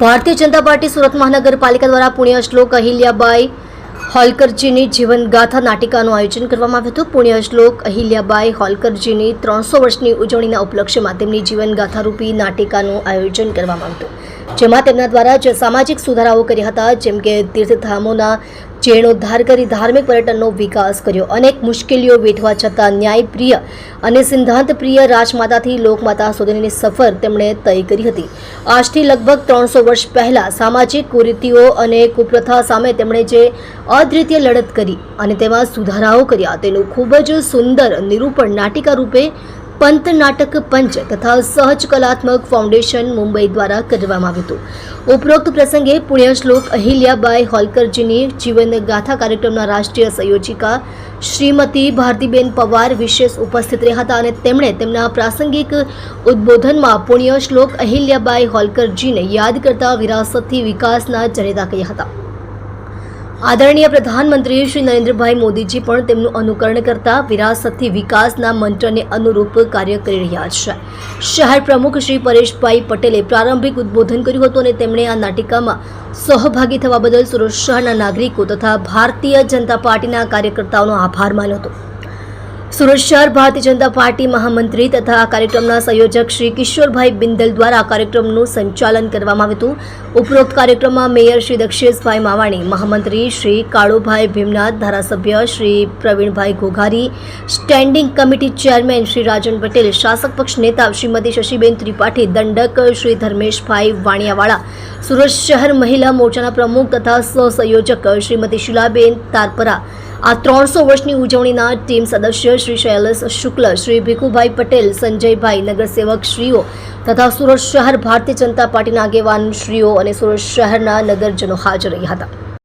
Bharatiya Janata party Surat મહાનગરપાલિકા દ્વારા પુણ્ય શ્લોક અહિલ્યાબાઈ હોલકરજીની જીવનગાથા નાટિકાનું આયોજન કરવામાં આવ્યું હતું. પુણ્ય શ્લોક અહિલ્યાબાઈ હોલકરજીની ત્રણસો વર્ષની ઉજવણીના ઉપલક્ષ્યમાં તેમની જીવનગાથારૂપી નાટિકાનું આયોજન કરવામાં આવ્યું હતું. જેમાં તેમના દ્વારા જે સામાજિક સુધારાઓ કર્યા હતા, જેમ કે તીર્થધામોના જીર્ણોદ્ધાર કરી ધાર્મિક પર્યટનનો વિકાસ કર્યો. અનેક મુશ્કેલીઓ વેઠવા છતાં ન્યાયપ્રિય અને સિદ્ધાંતપ્રિય રાજમાતાથી લોકમાતા સુધીની સફર તેમણે તય કરી હતી. આજથી લગભગ ત્રણસો વર્ષ પહેલાં સામાજિક કુરીતિઓ અને કુપ્રથા સામે તેમણે જે અદ્વિતીય લડત કરી અને તેમાં સુધારાઓ કર્યા, તેનું ખૂબ જ સુંદર, નિરૂપણ નાટિકા રૂપે પંત નાટક પંચ તથા સહજ કલાત્મક ફાઉન્ડેશન મુંબઈ દ્વારા કરવામાં આવ્યું હતું. ઉપરોક્ત પ્રસંગે પુણ્ય શ્લોક અહિલ્યાબાઈ હોલકરજીની જીવન ગાથા કાર્યક્રમના રાષ્ટ્રીય સંયોજિકા શ્રીમતી ભારતીબેન પવાર વિશેષ ઉપસ્થિત રહ્યા હતા અને તેમણે તેમના પ્રાસંગિક ઉદ્બોધનમાં પુણ્ય શ્લોક અહિલ્યાબાઈ હોલકરજીને યાદ કરતા વિરાસતથી વિકાસના જનેતા કહ્યા હતા. આદરણીય પ્રધાનમંત્રી શ્રી નરેન્દ્રભાઈ મોદીજી પણ તેમનું અનુકરણ કરતા વિરાસતથી વિકાસના મંત્રને અનુરૂપ કાર્ય કરી રહ્યા છે. શહેર પ્રમુખ શ્રી પરેશભાઈ પટેલે પ્રારંભિક ઉદ્બોધન કર્યું હતું અને તેમણે આ નાટિકામાં સહભાગી થવા બદલ સુરત શહેરના નાગરિકો તથા ભારતીય જનતા પાર્ટીના કાર્યકર્તાઓનો આભાર માન્યો હતો. સુરત શહેર ભારતીય જનતા પાર્ટી મહામંત્રી તથા આ કાર્યક્રમના સંયોજક શ્રી કિશોરભાઈ બિંદલ દ્વારા કાર્યક્રમનું સંચાલન કરવામાં આવ્યું હતું. ઉપરોક્ત કાર્યક્રમમાં મેયર શ્રી દક્ષેશભાઈ માવાણી, મહામંત્રી શ્રી કાળુભાઈ ભીમનાથ, ધારાસભ્ય Shri Pravinbhai Ghoghari, standing committee chairman Shri Rajan Patel, શાસક પક્ષ નેતા શ્રીમતી શશીબેન ત્રિપાઠી, દંડક શ્રી ધર્મેશભાઈ વાણિયાવાળા, સુરત શહેર મહિલા મોરચાના પ્રમુખ તથા સહસંયોજક શ્રીમતી શીલાબેન તારપરા આ ત્રણસો વર્ષની ઉજવણીના ટીમ સદસ્ય શ્રી શૈલેષ શુક્લ, શ્રી ભીખુભાઈ પટેલ, સંજયભાઈ નગરસેવક શ્રીઓ તથા સુરત શહેર ભારતીય જનતા પાર્ટીના આગેવાન શ્રીઓ અને સુરત શહેરના નગરજનો હાજર રહ્યા હતા.